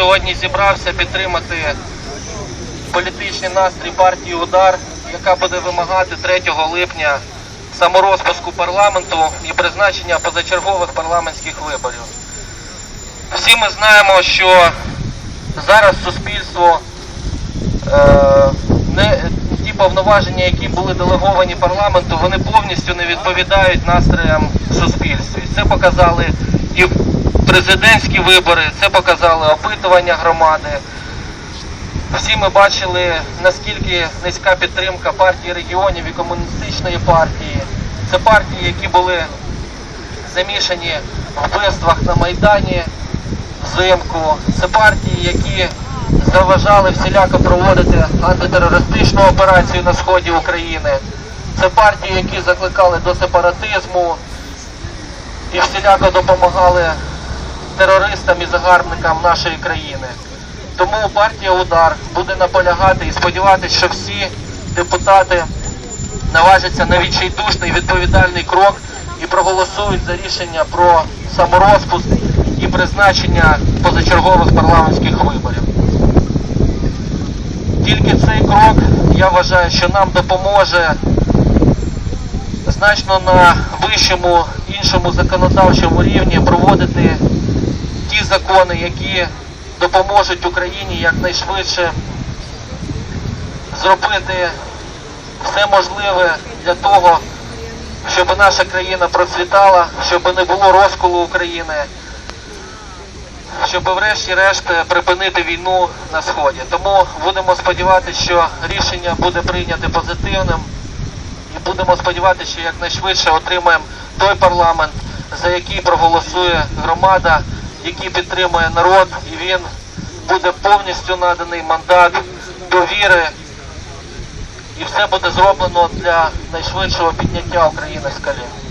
сьогодні зібрався підтримати політичний настрій партії Удар, яка буде вимагати 3 липня саморозпуску парламенту і призначення позачергових парламентських виборів. Всі ми знаємо, що зараз суспільство е, не ті повноваження, які були делеговані парламенту, вони повністю не відповідають настроям в суспільстві. Це показали і президентські вибори, це показали опитування громади. Всі ми бачили, наскільки низька підтримка партії регіонів і комуністичної партії. Це партії, які були замішані в вбивствах на Майдані взимку. Це партії, які заважали всіляко проводити антитерористичну операцію на сході України. Це партії, які закликали до сепаратизму і всіляко допомагали терористам і загарбникам нашої країни. Тому партія Удар буде наполягати і сподіватися, що всі депутати наважаться на відчайдушний відповідальний крок і проголосують за рішення про саморозпуск і призначення позачергових парламентських виборів. Тільки цей крок, я вважаю, що нам допоможе значно на вищому іншому законодавчому рівні проводити ті закони, які допоможуть Україні якнайшвидше зробити все можливе для того, щоб наша країна процвітала, щоб не було розколу України, щоб врешті-решт припинити війну на сході. Тому будемо сподіватися, що рішення буде прийнято позитивним і будемо сподіватися, що якнайшвидше отримаємо той парламент, за який проголосує громада, який підтримує народ, і він буде повністю наданий мандат довіри, і все буде зроблено для найшвидшого підняття України з колін.